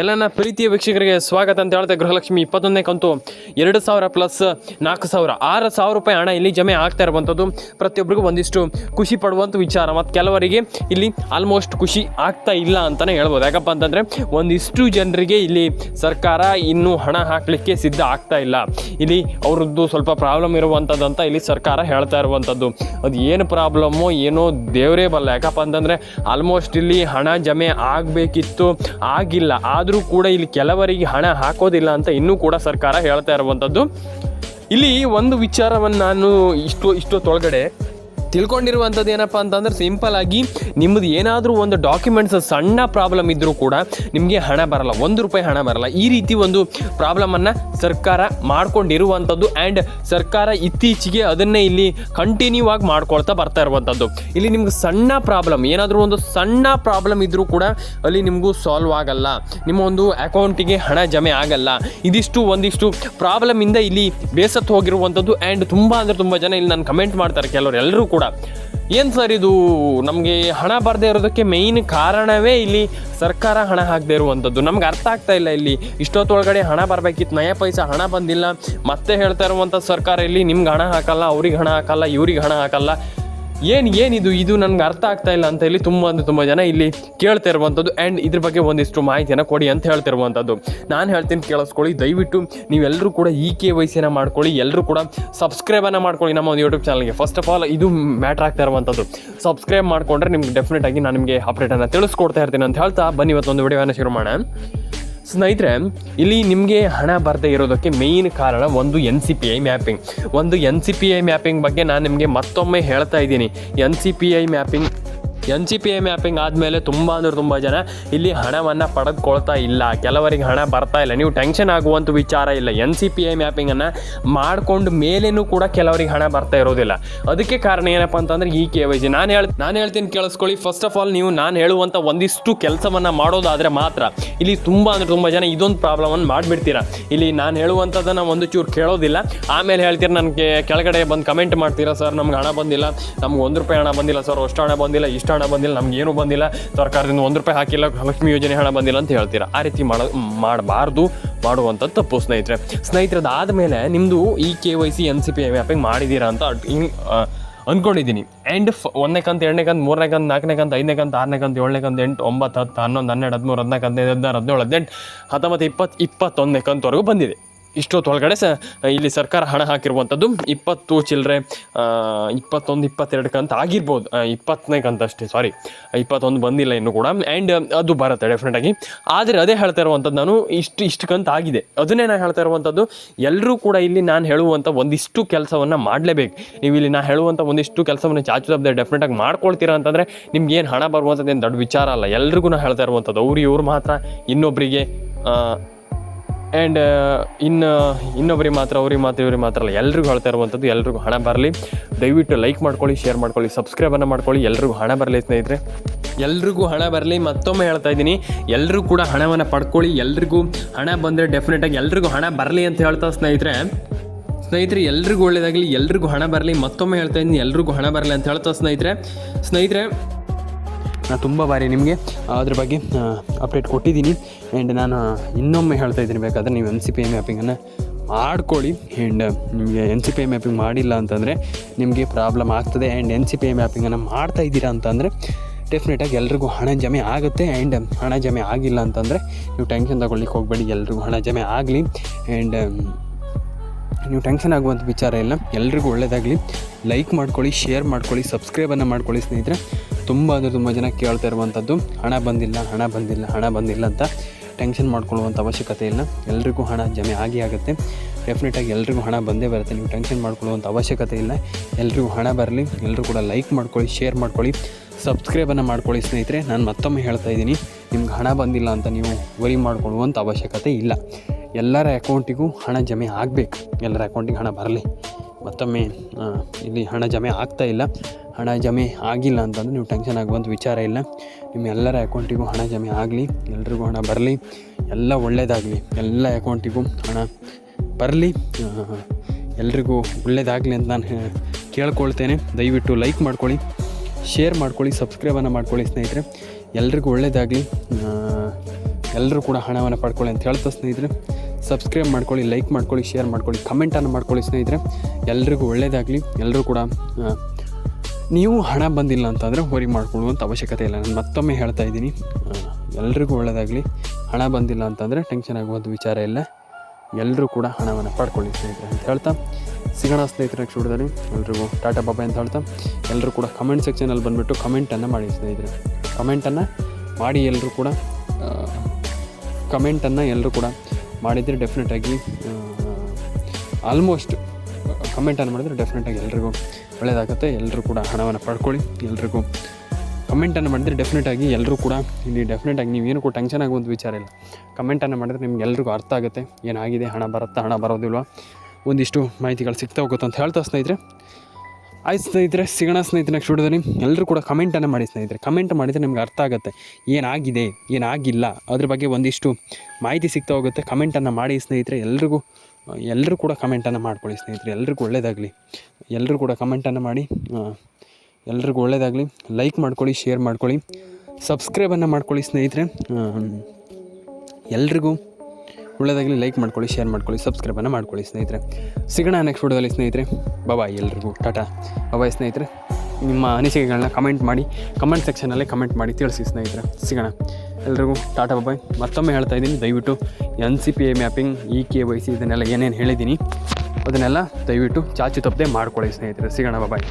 ಎಲ್ಲನ ಪ್ರೀತಿಯ ವೀಕ್ಷಕರಿಗೆ ಸ್ವಾಗತ ಅಂತ ಹೇಳ್ತಾ ಗೃಹಲಕ್ಷ್ಮಿ ಇಪ್ಪತ್ತೊಂದನೇ ಕಂತು. ಎರಡು ಸಾವಿರ ಪ್ಲಸ್ ನಾಲ್ಕು ಸಾವಿರ, ಆರು ಸಾವಿರ ರೂಪಾಯಿ ಹಣ ಇಲ್ಲಿ ಜಮೆ ಆಗ್ತಾ ಇರುವಂಥದ್ದು. ಪ್ರತಿಯೊಬ್ಬರಿಗೂ ಒಂದಿಷ್ಟು ಖುಷಿ ಪಡುವಂಥ ವಿಚಾರ. ಮತ್ತು ಕೆಲವರಿಗೆ ಇಲ್ಲಿ ಆಲ್ಮೋಸ್ಟ್ ಖುಷಿ ಆಗ್ತಾ ಇಲ್ಲ ಅಂತಲೇ ಹೇಳ್ಬೋದು. ಯಾಕಪ್ಪ ಅಂತಂದರೆ ಒಂದಿಷ್ಟು ಜನರಿಗೆ ಇಲ್ಲಿ ಸರ್ಕಾರ ಇನ್ನೂ ಹಣ ಹಾಕಲಿಕ್ಕೆ ಸಿದ್ಧ ಆಗ್ತಾ ಇಲ್ಲ. ಇಲ್ಲಿ ಅವ್ರದ್ದು ಸ್ವಲ್ಪ ಪ್ರಾಬ್ಲಮ್ ಇರುವಂಥದ್ದು ಅಂತ ಇಲ್ಲಿ ಸರ್ಕಾರ ಹೇಳ್ತಾ ಇರುವಂಥದ್ದು. ಅದು ಏನು ಪ್ರಾಬ್ಲಮ್ಮು ಏನೋ ದೇವರೇ ಬಲ್ಲ. ಯಾಕಪ್ಪ ಅಂತಂದರೆ ಆಲ್ಮೋಸ್ಟ್ ಇಲ್ಲಿ ಹಣ ಜಮೆ ಆಗಬೇಕಿತ್ತು, ಆಗಿಲ್ಲ. ಆದರೂ ಕೂಡ ಇಲ್ಲಿ ಕೆಲವರಿಗೆ ಹಣ ಹಾಕೋದಿಲ್ಲ ಅಂತ ಇನ್ನೂ ಕೂಡ ಸರ್ಕಾರ ಹೇಳ್ತಾ ಇರುವಂಥದ್ದು. ಇಲ್ಲಿ ಒಂದು ವಿಚಾರವನ್ನು ನಾನು ಇಷ್ಟು ಇಷ್ಟೊತ್ತೊಳಗಡೆ ತಿಳ್ಕೊಂಡಿರುವಂಥದ್ದು ಏನಪ್ಪ ಅಂತಂದ್ರೆ ಸಿಂಪಲ್ ಆಗಿ ನಿಮ್ಮದು ಏನಾದರೂ ಒಂದು ಡಾಕ್ಯುಮೆಂಟ್ಸ್ ಸಣ್ಣ ಪ್ರಾಬ್ಲಮ್ ಇದ್ದರೂ ಕೂಡ ನಿಮಗೆ ಹಣ ಬರಲ್ಲ, ಒಂದು ರೂಪಾಯಿ ಹಣ ಬರಲ್ಲ. ಈ ರೀತಿ ಒಂದು ಪ್ರಾಬ್ಲಮನ್ನು ಸರ್ಕಾರ ಮಾಡ್ಕೊಂಡಿರುವಂಥದ್ದು ಆ್ಯಂಡ್ ಸರ್ಕಾರ ಇತ್ತೀಚೆಗೆ ಅದನ್ನೇ ಇಲ್ಲಿ ಕಂಟಿನ್ಯೂ ಆಗಿ ಮಾಡ್ಕೊಳ್ತಾ ಬರ್ತಾ ಇರುವಂಥದ್ದು. ಇಲ್ಲಿ ನಿಮ್ಗೆ ಸಣ್ಣ ಪ್ರಾಬ್ಲಮ್, ಏನಾದರೂ ಒಂದು ಸಣ್ಣ ಪ್ರಾಬ್ಲಮ್ ಇದ್ದರೂ ಕೂಡ ಅಲ್ಲಿ ನಿಮಗೂ ಸಾಲ್ವ್ ಆಗಲ್ಲ. ನಿಮ್ಮ ಒಂದು ಅಕೌಂಟಿಗೆ ಹಣ ಜಮೆ ಆಗಲ್ಲ. ಇದಿಷ್ಟು ಒಂದಿಷ್ಟು ಪ್ರಾಬ್ಲಮಿಂದ ಇಲ್ಲಿ ಬೇಸತ್ತು ಹೋಗಿರುವಂಥದ್ದು ಆ್ಯಂಡ್ ತುಂಬ ಅಂದರೆ ತುಂಬ ಜನ ಇಲ್ಲಿ ನಾನು ಕಮೆಂಟ್ ಮಾಡ್ತಾರೆ, ಕೆಲವರು ಎಲ್ಲರೂ ಕೂಡ. ಏನು ಸರ್ ಇದು? ನಮಗೆ ಹಣ ಬರದೇ ಇರೋದಕ್ಕೆ ಮೇಯ್ನ್ ಕಾರಣವೇ ಇಲ್ಲಿ ಸರ್ಕಾರ ಹಣ ಹಾಕದೇ ಇರುವಂಥದ್ದು ನಮ್ಗೆ ಅರ್ಥ ಆಗ್ತಾ ಇಲ್ಲ ಇಲ್ಲಿ. ಇಷ್ಟೊತ್ತೊಳಗಡೆ ಹಣ ಬರಬೇಕಿತ್ತು, ನಯ ಪೈಸಾ ಹಣ ಬಂದಿಲ್ಲ. ಮತ್ತೆ ಹೇಳ್ತಾ ಇರುವಂಥ ಸರ್ಕಾರ ಇಲ್ಲಿ ನಿಮ್ಗೆ ಹಣ ಹಾಕಲ್ಲ, ಅವ್ರಿಗೆ ಹಣ ಹಾಕಲ್ಲ, ಇವ್ರಿಗೆ ಹಣ ಹಾಕಲ್ಲ. ಏನು ಏನಿದು ಇದು? ನನಗೆ ಅರ್ಥ ಆಗ್ತಾ ಇಲ್ಲ ಅಂತ ಹೇಳಿ ತುಂಬ ಅಂದರೆ ತುಂಬ ಜನ ಇಲ್ಲಿ ಕೇಳ್ತಾ ಇರುವಂಥದ್ದು. ಆ್ಯಂಡ್ ಇದ್ರ ಬಗ್ಗೆ ಒಂದಿಷ್ಟು ಮಾಹಿತಿಯನ್ನು ಕೊಡಿ ಅಂತ ಹೇಳ್ತಿರುವಂಥದ್ದು ನಾನು ಹೇಳ್ತೀನಿ ಕೇಳಿಸ್ಕೊಳ್ಳಿ. ದಯವಿಟ್ಟು ನೀವೆಲ್ಲರೂ ಕೂಡ ಇ ಕೆ ವೈ ಮಾಡ್ಕೊಳ್ಳಿ. ಎಲ್ಲರೂ ಕೂಡ ಸಬ್ಸ್ಕ್ರೈಬನ್ನು ಮಾಡ್ಕೊಳ್ಳಿ ನಮ್ಮ ಒಂದು ಯೂಟ್ಯೂಬ್ ಚಾನಲ್ಗೆ ಫಸ್ಟ್ ಆಫ್ ಆಲ್ ಇದು ಮ್ಯಾಟ್ರ್ ಆಗ್ತಾ ಇರುವಂಥದ್ದು. ಸಬ್ಸ್ಕ್ರೈಬ್ ಮಾಡಿಕೊಂಡ್ರೆ ನಿಮ್ಗೆ ಡೆಫಿನೆಟ್ ಆಗಿ ನಾನು ನಿಮಗೆ ಅಪ್ಡೇಟನ್ನು ತಿಳಿಸ್ಕೊಡ್ತಾ ಇರ್ತೀನಿ ಅಂತ ಹೇಳ್ತಾ ಬನ್ನಿ. ಇವತ್ತೊಂದು ವಿಡಿಯೋನ ಶುರು ಮಾಡೋಣ. ಸ್ನೇಹಿತರೆ, ಇಲ್ಲಿ ನಿಮಗೆ ಹಣ ಬರದೇ ಇರೋದಕ್ಕೆ ಮೇಯ್ನ್ ಕಾರಣ ಒಂದು N C P I mapping ಒಂದು N C P I mapping ಬಗ್ಗೆ ನಾನು ನಿಮಗೆ ಮತ್ತೊಮ್ಮೆ ಹೇಳ್ತಾ ಇದ್ದೀನಿ. N C P I mapping N C P A mapping ಆದಮೇಲೆ ತುಂಬ ಅಂದ್ರೆ ತುಂಬ ಜನ ಇಲ್ಲಿ ಹಣವನ್ನು ಪಡೆದುಕೊಳ್ತಾ ಇಲ್ಲ. ಕೆಲವರಿಗೆ ಹಣ ಬರ್ತಾ ಇಲ್ಲ. ನೀವು ಟೆನ್ಷನ್ ಆಗುವಂಥ ವಿಚಾರ ಇಲ್ಲ. ಎನ್ ಸಿ ಪಿ ಎ ಮ್ಯಾಪಿಂಗನ್ನು ಮಾಡಿಕೊಂಡು ಮೇಲೇನೂ ಕೂಡ ಕೆಲವರಿಗೆ ಹಣ ಬರ್ತಾ ಇರೋದಿಲ್ಲ. ಅದಕ್ಕೆ ಕಾರಣ ಏನಪ್ಪ ಅಂತಂದ್ರೆ ಈ ಕೆ ವೈ ಜಿ ನಾನು ಹೇಳ್, ನಾನು ಹೇಳ್ತೀನಿ ಕೇಳಿಸ್ಕೊಳ್ಳಿ. ಫಸ್ಟ್ ಆಫ್ ಆಲ್ ನೀವು ನಾನು ಹೇಳುವಂಥ ಒಂದಿಷ್ಟು ಕೆಲಸವನ್ನು ಮಾಡೋದಾದರೆ ಮಾತ್ರ ಇಲ್ಲಿ ತುಂಬ ಅಂದರೆ ತುಂಬ ಜನ ಇದೊಂದು ಪ್ರಾಬ್ಲಮನ್ನು ಮಾಡಿಬಿಡ್ತೀರಾ. ಇಲ್ಲಿ ನಾನು ಹೇಳುವಂಥದ್ದನ್ನು ಒಂದು ಚೂರು ಕೇಳೋದಿಲ್ಲ. ಆಮೇಲೆ ಹೇಳ್ತೀರಾ ನನಗೆ ಕೆಳಗಡೆ ಬಂದು ಕಮೆಂಟ್ ಮಾಡ್ತೀರಾ, ಸರ್, ನಮ್ಗೆ ಹಣ ಬಂದಿಲ್ಲ. ನಮ್ಗೆ ಒಂದು ರೂಪಾಯಿ ಹಣ ಬಂದಿಲ್ಲ. ಸರ್, ಅಷ್ಟು ಹಣ ಬಂದಿಲ್ಲ, ಇಷ್ಟು ಹಣ ಬಂದಿಲ್ಲ ನಮ್ಗೆ ಏನು ಬಂದಿಲ್ಲ. ಸರ್ಕಾರದಿಂದ ಒಂದು ರೂಪಾಯಿ ಹಾಕಿಲ್ಲ, ಲಕ್ಷ್ಮಿ ಯೋಜನೆ ಹಣ ಬಂದಿಲ್ಲ ಅಂತ ಹೇಳ್ತೀರಾ? ಆ ರೀತಿ ಮಾಡೋ, ಮಾಡಬಾರ್ದು ಮಾಡುವಂಥ ತಪ್ಪು ಸ್ನೇಹಿತರೆ. ಸ್ನೇಹಿತರದಾದ ಆದಮೇಲೆ ನಿಮ್ಮದು ಈ K Y C, N C P mapping ಮಾಡಿದ್ದೀರಾ ಅಂತ ಅಂದ್ಕೊಂಡಿದ್ದೀನಿ ಆ್ಯಂಡ್ ಫ್ ಒಂದನೇ ಕಂತ, ಎರಡನೇ ಕಂತ, ಮೂರನೇ ಕಂತ, ನಾಲ್ಕನೇ ಕಂತ, ಐದನೇ ಕಂತ, ಆರನೇ ಕಂತ, ಏಳನೇ ಕಂತ, ಎಂಟು, ಒಂಬತ್ತು, ಹತ್ತು, ಹನ್ನೊಂದು, ಹನ್ನೆರಡು, ಹದಿಮೂರು, ಹದಿನಾಲ್ಕು, ಹದಿನೈದು, ಹದಿನಾರು, ಹದಿನೇಳು, ಹದಿನೆಂಟು, ಹತ್ತೊಂಬತ್ತು, ಇಪ್ಪತ್ತು, ಇಪ್ಪತ್ತೊಂದನೇ ಕಂತವರೆಗೂ ಬಂದಿದೆ. ಇಷ್ಟೊತ್ತೊಳಗಡೆ ಸ ಇಲ್ಲಿ ಸರ್ಕಾರ ಹಣ ಹಾಕಿರುವಂಥದ್ದು ಇಪ್ಪತ್ತು ಚಿಲ್ಲರೆ ಇಪ್ಪತ್ತೊಂದು, ಇಪ್ಪತ್ತೆರಡು ಕಂತ ಆಗಿರ್ಬೋದು. ಇಪ್ಪತ್ತನೇ ಕಂತ ಅಷ್ಟೇ ಸಾರಿ ಇಪ್ಪತ್ತೊಂದು ಬಂದಿಲ್ಲ ಇನ್ನು ಕೂಡ. ಆ್ಯಂಡ್ ಅದು ಬರುತ್ತೆ ಡೆಫಿನೆಟಾಗಿ ಆದರೆ ಅದೇ ಹೇಳ್ತಾ ಇರುವಂಥದ್ದು ನಾನು, ಇಷ್ಟು ಇಷ್ಟು ಕಂತ ಆಗಿದೆ. ಅದನ್ನೇ ನಾನು ಹೇಳ್ತಾ ಇರುವಂಥದ್ದು ಎಲ್ಲರೂ ಕೂಡ ಇಲ್ಲಿ ನಾನು ಹೇಳುವಂಥ ಒಂದಿಷ್ಟು ಕೆಲಸವನ್ನು ಮಾಡಲೇಬೇಕು. ನೀವು ಇಲ್ಲಿ ನಾನು ಹೇಳುವಂಥ ಒಂದಿಷ್ಟು ಕೆಲಸವನ್ನು ಚಾಚು ತಪ್ಪದೆ ಡೆಫಿನೆಟಾಗಿ ಮಾಡ್ಕೊಳ್ತೀರಾ ಅಂತಂದರೆ ನಿಮ್ಗೆ ಏನು ಹಣ ಬರುವಂಥದ್ದು ಏನು ದೊಡ್ಡ ವಿಚಾರ ಅಲ್ಲ. ಎಲ್ರಿಗೂ ನಾನು ಹೇಳ್ತಾ ಇರುವಂಥದ್ದು, ಅವ್ರು, ಇವ್ರು ಮಾತ್ರ ಇನ್ನೊಬ್ಬರಿಗೆ ಆ್ಯಂಡ್ ಇನ್ನು, ಇನ್ನೊಬ್ಬರಿಗೆ ಮಾತ್ರ, ಅವ್ರಿಗೆ ಮಾತ್ರ, ಇವ್ರಿಗೆ ಮಾತ್ರ ಅಲ್ಲ, ಎಲ್ರಿಗೂ ಹೇಳ್ತಾ ಇರುವಂಥದ್ದು ಎಲ್ರಿಗೂ ಹಣ ಬರಲಿ. ದಯವಿಟ್ಟು ಲೈಕ್ ಮಾಡ್ಕೊಳ್ಳಿ ಶೇರ್ ಮಾಡ್ಕೊಳ್ಳಿ ಸಬ್ಸ್ಕ್ರೈಬನ್ನು ಮಾಡ್ಕೊಳ್ಳಿ, ಎಲ್ರಿಗೂ ಹಣ ಬರಲಿ ಸ್ನೇಹಿತರೆ. ಎಲ್ರಿಗೂ ಹಣ ಬರಲಿ, ಮತ್ತೊಮ್ಮೆ ಹೇಳ್ತಾ ಇದ್ದೀನಿ. ಎಲ್ಲರೂ ಕೂಡ ಹಣವನ್ನು ಪಡ್ಕೊಳ್ಳಿ, ಎಲ್ರಿಗೂ ಹಣ ಬಂದರೆ ಡೆಫಿನೆಟಾಗಿ ಎಲ್ರಿಗೂ ಹಣ ಬರಲಿ ಅಂತ ಹೇಳ್ತಾ ಸ್ನೇಹಿತರೆ. ಸ್ನೇಹಿತರೆ, ಎಲ್ರಿಗೂ ಒಳ್ಳೇದಾಗಲಿ, ಎಲ್ರಿಗೂ ಹಣ ಬರಲಿ, ಮತ್ತೊಮ್ಮೆ ಹೇಳ್ತಾ ಇದ್ದೀನಿ, ಎಲ್ರಿಗೂ ಹಣ ಬರಲಿ ಅಂತ ಹೇಳ್ತಾ ಸ್ನೇಹಿತರೆ. ಸ್ನೇಹಿತರೆ ನಾನು ತುಂಬ ಬಾರಿ ನಿಮಗೆ ಅದ್ರ ಬಗ್ಗೆ ಅಪ್ಡೇಟ್ ಕೊಟ್ಟಿದ್ದೀನಿ. ಆ್ಯಂಡ್ ನಾನು ಇನ್ನೊಮ್ಮೆ ಹೇಳ್ತಾ ಇದ್ದೀನಿ, ಬೇಕಾದರೆ ನೀವು ಎನ್ ಸಿ ಪಿ ಐ ಮ್ಯಾಪಿಂಗನ್ನು ಮಾಡ್ಕೊಳ್ಳಿ. ಆ್ಯಂಡ್ ನಿಮಗೆ N C P I mapping ಮಾಡಿಲ್ಲ ಅಂತಂದರೆ ನಿಮಗೆ ಪ್ರಾಬ್ಲಮ್ ಆಗ್ತದೆ. And N C P I ಮ್ಯಾಪಿಂಗನ್ನು ಮಾಡ್ತಾ ಇದ್ದೀರಾ ಅಂತಂದರೆ ಡೆಫಿನೆಟಾಗಿ ಎಲ್ರಿಗೂ ಹಣ ಜಮೆ ಆಗುತ್ತೆ. ಆ್ಯಂಡ್ ಹಣ ಜಮೆ ಆಗಿಲ್ಲ ಅಂತಂದರೆ ನೀವು ಟೆನ್ಷನ್ ತಗೊಳ್ಳಿಕ್ಕೆ ಹೋಗಬೇಡಿ. ಎಲ್ರಿಗೂ ಹಣ ಜಮೆ ಆಗಲಿ. ಆ್ಯಂಡ್ ನೀವು ಟೆನ್ಷನ್ ಆಗುವಂಥ ವಿಚಾರ ಇಲ್ಲ. ಎಲ್ರಿಗೂ ಒಳ್ಳೆಯದಾಗಲಿ ಲೈಕ್ ಮಾಡ್ಕೊಳ್ಳಿ ಶೇರ್ ಮಾಡ್ಕೊಳ್ಳಿ ಸಬ್ಸ್ಕ್ರೈಬನ್ನು ಮಾಡ್ಕೊಳ್ಳಿ ಸ್ನೇಹಿತರೆ. ತುಂಬ ಅಂದರೆ ತುಂಬ ಜನ ಕೇಳ್ತಾ ಇರುವಂಥದ್ದು ಹಣ ಬಂದಿಲ್ಲ ಹಣ ಬಂದಿಲ್ಲ ಹಣ ಬಂದಿಲ್ಲ ಅಂತ ಟೆನ್ಷನ್ ಮಾಡ್ಕೊಳ್ಳುವಂಥ ಅವಶ್ಯಕತೆ ಇಲ್ಲ. ಎಲ್ರಿಗೂ ಹಣ ಜಮೆ ಆಗಿ ಆಗುತ್ತೆ. ಡೆಫಿನೆಟಾಗಿ ಎಲ್ರಿಗೂ ಹಣ ಬಂದೇ ಬರುತ್ತೆ. ನೀವು ಟೆನ್ಷನ್ ಮಾಡ್ಕೊಳ್ಳುವಂಥ ಅವಶ್ಯಕತೆ ಇಲ್ಲ. ಎಲ್ರಿಗೂ ಹಣ ಬರಲಿ ಎಲ್ಲರೂ ಕೂಡ ಲೈಕ್ ಮಾಡ್ಕೊಳ್ಳಿ ಶೇರ್ ಮಾಡ್ಕೊಳ್ಳಿ ಸಬ್ಸ್ಕ್ರೈಬನ್ನು ಮಾಡ್ಕೊಳ್ಳಿ ಸ್ನೇಹಿತರೆ. ನಾನು ಮತ್ತೊಮ್ಮೆ ಹೇಳ್ತಾ ಇದ್ದೀನಿ, ನಿಮ್ಗೆ ಹಣ ಬಂದಿಲ್ಲ ಅಂತ ನೀವು ವರಿ ಮಾಡ್ಕೊಳ್ಳುವಂಥ ಅವಶ್ಯಕತೆ ಇಲ್ಲ. ಎಲ್ಲರ ಅಕೌಂಟಿಗೂ ಹಣ ಜಮೆ ಆಗಬೇಕು. ಎಲ್ಲರ ಅಕೌಂಟಿಗೆ ಹಣ ಬರಲಿ. ಮತ್ತೊಮ್ಮೆ ಇಲ್ಲಿ ಹಣ ಜಮೆ ಆಗ್ತಾ ಇಲ್ಲ. ಹಣ ಜಮೆ ಆಗಿಲ್ಲ ಅಂತಂದರೆ ನೀವು ಟೆನ್ಷನ್ ಆಗುವಂಥ ವಿಚಾರ ಇಲ್ಲ. ನಿಮ್ಮ ಎಲ್ಲರ ಅಕೌಂಟಿಗೂ ಹಣ ಜಮೆ ಆಗಲಿ, ಎಲ್ರಿಗೂ ಹಣ ಬರಲಿ, ಎಲ್ಲ ಒಳ್ಳೆಯದಾಗಲಿ ಎಲ್ಲ ಅಕೌಂಟಿಗೂ ಹಣ ಬರಲಿ. ಎಲ್ರಿಗೂ ಒಳ್ಳೆಯದಾಗಲಿ ಅಂತ ನಾನು ಕೇಳ್ಕೊಳ್ತೇನೆ. ದಯವಿಟ್ಟು ಲೈಕ್ ಮಾಡ್ಕೊಳ್ಳಿ ಶೇರ್ ಮಾಡ್ಕೊಳ್ಳಿ ಸಬ್ಸ್ಕ್ರೈಬನ್ನು ಮಾಡ್ಕೊಳ್ಳಿ ಸ್ನೇಹಿತರೆ. ಎಲ್ರಿಗೂ ಒಳ್ಳೆಯದಾಗಲಿ ಎಲ್ಲರೂ ಕೂಡ ಹಣವನ್ನು ಪಡ್ಕೊಳ್ಳಿ ಅಂತ ಹೇಳ್ತಾ ಸ್ನೇಹಿತರೆ. ಸಬ್ಸ್ಕ್ರೈಬ್ ಮಾಡ್ಕೊಳ್ಳಿ ಲೈಕ್ ಮಾಡ್ಕೊಳ್ಳಿ ಶೇರ್ ಮಾಡ್ಕೊಳ್ಳಿ ಕಮೆಂಟನ್ನು ಮಾಡ್ಕೊಳ್ಳಿ ಸ್ನೇಹಿತರೆ. ಎಲ್ರಿಗೂ ಒಳ್ಳೆಯದಾಗಲಿ ಎಲ್ಲರೂ ಕೂಡ ನೀವು ಹಣ ಬಂದಿಲ್ಲ ಅಂತಂದರೆ ಹೋರಿ ಮಾಡ್ಕೊಳ್ಳುವಂಥ ಅವಶ್ಯಕತೆ ಇಲ್ಲ. ನಾನು ಮತ್ತೊಮ್ಮೆ ಹೇಳ್ತಾ ಇದ್ದೀನಿ. ಎಲ್ರಿಗೂ ಒಳ್ಳೆಯದಾಗಲಿ ಹಣ ಬಂದಿಲ್ಲ ಅಂತಂದರೆ ಟೆನ್ಷನ್ ಆಗುವಂಥ ವಿಚಾರ ಇಲ್ಲ. ಎಲ್ಲರೂ ಕೂಡ ಹಣವನ್ನು ಪಡ್ಕೊಳ್ಳಿ ಸ್ನೇಹಿತರೆ ಅಂತ ಹೇಳ್ತಾ. ಸಿಗೋಣ ಸ್ನೇಹಿತರ ವಿಡಿಯೋದಲ್ಲಿ. ಎಲ್ರಿಗೂ ಟಾಟಾ ಬಾಬಾ ಅಂತ ಹೇಳ್ತಾ. ಎಲ್ಲರೂ ಕೂಡ ಕಮೆಂಟ್ ಸೆಕ್ಷನಲ್ಲಿ ಬಂದುಬಿಟ್ಟು ಕಮೆಂಟನ್ನು ಮಾಡಿ ಸ್ನೇಹಿತರೆ. ಕಮೆಂಟನ್ನು ಮಾಡಿ ಎಲ್ಲರೂ ಕೂಡ ಕಮೆಂಟನ್ನು ಎಲ್ಲರೂ ಕೂಡ ಮಾಡಿದರೆ ಡೆಫಿನೆಟಾಗಿ ಆಲ್ಮೋಸ್ಟ್ ಕಮೆಂಟನ್ನು ಮಾಡಿದರೆ ಡೆಫಿನೆಟಾಗಿ ಎಲ್ರಿಗೂ ಒಳ್ಳೆಯದಾಗುತ್ತೆ ಎಲ್ಲರೂ ಕೂಡ ಹಣವನ್ನು ಪಡ್ಕೊಳ್ಳಿ, ಎಲ್ರಿಗೂ ಕಮೆಂಟನ್ನು ಮಾಡಿದರೆ ಡೆಫಿನೆಟಾಗಿ ಎಲ್ಲರೂ ಕೂಡ ಇಲ್ಲಿ ಡೆಫಿನೆಟಾಗಿ ನೀವೇನು ಕೂಡ ಟೆನ್ಷನ್ ಆಗುವಂಥ ವಿಚಾರ ಇಲ್ಲ. ಕಮೆಂಟನ್ನು ಮಾಡಿದ್ರೆ ನಿಮ್ಗೆ ಎಲ್ರಿಗೂ ಅರ್ಥ ಆಗುತ್ತೆ, ಏನಾಗಿದೆ, ಹಣ ಬರುತ್ತಾ, ಹಣ ಬರೋದಿಲ್ವಾ? ಒಂದಿಷ್ಟು ಮಾಹಿತಿಗಳು ಸಿಗ್ತಾ ಹೋಗುತ್ತೆ ಅಂತ ಹೇಳ್ತಾ ಸ್ನೇಹಿತರೆ. ಆಯ್ತು ಸ್ನೇಹಿತರೆ, ಸಿಗೋಣ ಸ್ನೇಹಿತರೆ ನೆಕ್ಸ್ಟ್ ಎಲ್ಲರೂ ಕೂಡ ಕಮೆಂಟನ್ನು ಮಾಡಿ ಸ್ನೇಹಿತರೆ. ಕಮೆಂಟ್ ಮಾಡಿದರೆ ನಿಮ್ಗೆ ಅರ್ಥ ಆಗುತ್ತೆ, ಏನಾಗಿದೆ, ಏನಾಗಿಲ್ಲ, ಅದ್ರ ಬಗ್ಗೆ ಒಂದಿಷ್ಟು ಮಾಹಿತಿ ಸಿಗ್ತಾ ಹೋಗುತ್ತೆ. ಕಮೆಂಟನ್ನು ಮಾಡಿ ಸ್ನೇಹಿತರೆ, ಎಲ್ರಿಗೂ ಎಲ್ಲರೂ ಕೂಡ ಕಮೆಂಟನ್ನು ಮಾಡ್ಕೊಳ್ಳಿ, ಸ್ನೇಹಿತರೆ. ಎಲ್ರಿಗೂ ಒಳ್ಳೆಯದಾಗಲಿ ಎಲ್ಲರೂ ಕೂಡ ಕಮೆಂಟನ್ನು ಮಾಡಿ ಎಲ್ರಿಗೂ ಒಳ್ಳೆಯದಾಗಲಿ ಲೈಕ್ ಮಾಡ್ಕೊಳ್ಳಿ ಶೇರ್ ಮಾಡ್ಕೊಳ್ಳಿ. ಸಬ್ಸ್ಕ್ರೈಬನ್ನು ಮಾಡ್ಕೊಳ್ಳಿ, ಸ್ನೇಹಿತರೆ. ಎಲ್ರಿಗೂ ಒಳ್ಳೆಯದಾಗಲಿ ಲೈಕ್ ಮಾಡ್ಕೊಳ್ಳಿ ಶೇರ್ ಮಾಡ್ಕೊಳ್ಳಿ ಸಬ್ಸ್ಕ್ರೈಬನ್ನು ಮಾಡ್ಕೊಳ್ಳಿ, ಸ್ನೇಹಿತರೆ. ಸಿಗೋಣ ನೆಕ್ಸ್ಟ್ ವಿಡಿಯೋದಲ್ಲಿ ಸ್ನೇಹಿತರೆ. ಬಾಬಾಯ್ ಎಲ್ರಿಗೂ. ಟಾಟಾ ಬಾಯ್ ಸ್ನೇಹಿತರೆ. ನಿಮ್ಮ ಅನಿಸಿಕೆಗಳನ್ನ ಕಮೆಂಟ್ ಮಾಡಿ ಕಮೆಂಟ್ ಸೆಕ್ಷನಲ್ಲಿ ಕಮೆಂಟ್ ಮಾಡಿ ತಿಳಿಸಿ ಸ್ನೇಹಿತರೆ. ಸಿಗೋಣ. ಎಲ್ರಿಗೂ ಟಾಟಾ ಬಾಯ್. ಮತ್ತೊಮ್ಮೆ ಹೇಳ್ತಾ ಇದ್ದೀನಿ, ದಯವಿಟ್ಟು N C P A mapping E K Y C ಇದನ್ನೆಲ್ಲ ಏನೇನು ಹೇಳಿದ್ದೀನಿ, ಅದನ್ನೆಲ್ಲ ದಯವಿಟ್ಟು ಚಾಚು ತಪ್ಪದೆ ಮಾಡ್ಕೊಳ್ಳಿ ಸ್ನೇಹಿತರೆ. ಸಿಗೋಣ ಬಾಯ್